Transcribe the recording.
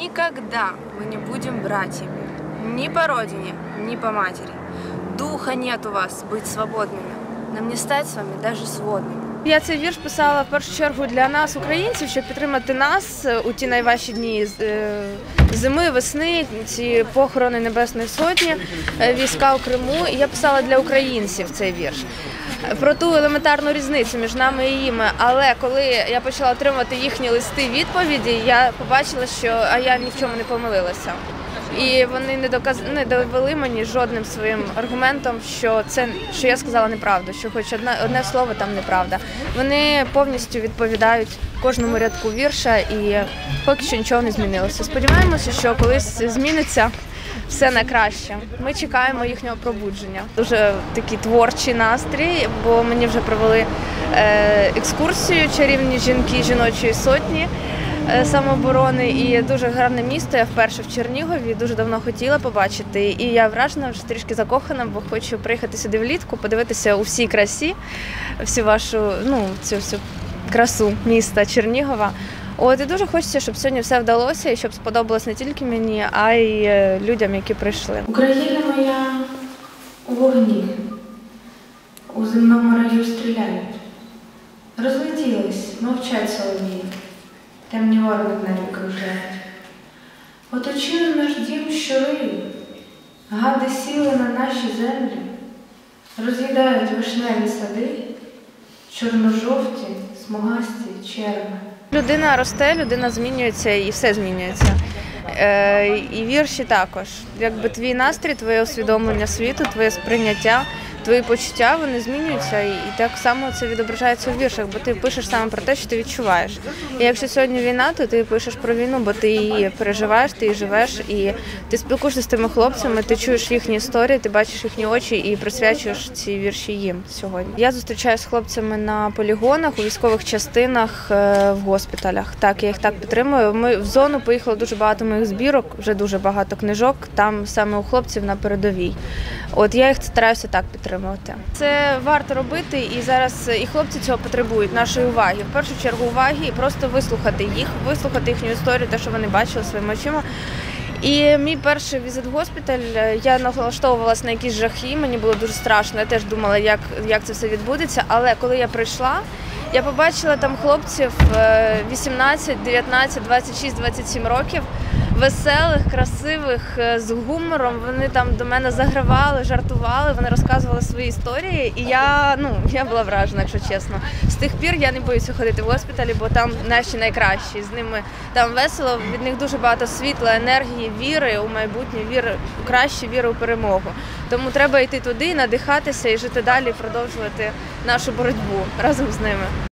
Никогда мы не будем братьями. Ни по родине, ни по матери. Духа нет у вас быть свободными. Нам не стать с вами даже сводными. Я цей вірш писала в першу чергу для нас, українців, щоб підтримати нас е, у ті найважчі дні з- е, зими, весни, ці похорони Небесної Сотні, е, війська у Криму. І я писала для українців цей вірш. Про ту елементарну різницю між нами і їми. Але коли я почала отримувати їхні листи відповіді, я побачила, що а я ні в чому не помилилася. І вони не доказ... не довели мені жодним своїм аргументом, що це що я сказала неправду, що хоч одне, одне слово там неправда. Вони повністю відповідають кожному рядку вірша, і поки що нічого не змінилося. Сподіваємося, що колись зміниться все на краще. Ми чекаємо їхнього пробудження. Дуже такий творчий настрій, бо мені вже провели е, екскурсію чарівні жінки жіночої сотні е, самооборони і дуже гарне місто. Я вперше в Чернігові дуже давно хотіла побачити. І я вражена вже трішки закохана, бо хочу приїхати сюди влітку, подивитися у всій красі, всю вашу ну цю всю красу міста Чернігова. От і дуже хочеться, щоб сьогодні все вдалося і щоб сподобалось не тільки мені, а й е, людям, які прийшли. Україна моя у вогні, у земному раю стріляють. Розлетілись, мовчать соловії, темні орли в небі кружляють. Оточили наш дім щори, гади сіли на наші землі, роз'їдають вишневі сади, чорно-жовті, смугасті черви. Людина росте, людина змінюється і все змінюється. Е, і вірші також. Якби твій настрій, твоє усвідомлення світу, твоє сприйняття, твої почуття вони змінюються, і, так само це відображається у віршах, бо ти пишеш саме про те, що ти відчуваєш. І якщо сьогодні війна, то ти пишеш про війну, бо ти її переживаєш, ти її живеш, і ти спілкуєшся з тими хлопцями, ти чуєш їхні історії, ти бачиш їхні очі і присвячуєш ці вірші їм сьогодні. Я зустрічаюся з хлопцями на полігонах, у військових частинах, е, в госпіталях. Так, я їх так підтримую. Ми в зону поїхало дуже багато моїх збірок, вже дуже багато книжок. Там саме у хлопців на передовій. От я їх стараюся так підтримувати. Це варто робити, і зараз і хлопці цього потребують нашої уваги. В першу чергу уваги і просто вислухати їх, вислухати їхню історію, те, що вони бачили своїми очима. І мій перший візит в госпіталь, е, я налаштовувалася на якісь жахи, мені було дуже страшно. Я теж думала, як, як це все відбудеться. Але коли я прийшла, я побачила там хлопців е, 18, 19, 26, 27 років. Веселих, красивих, е, з гумором. Вони там до мене загравали, жартували, вони розказували свої історії. І я ну я була вражена, якщо чесно. З тих пір я не боюся ходити в госпіталі, бо там наші найкращі. З ними там весело. Від них дуже багато світла, енергії, віри у майбутнє, віри у краще, віри у перемогу. Тому треба йти туди, надихатися і жити далі, продовжувати нашу боротьбу разом з ними.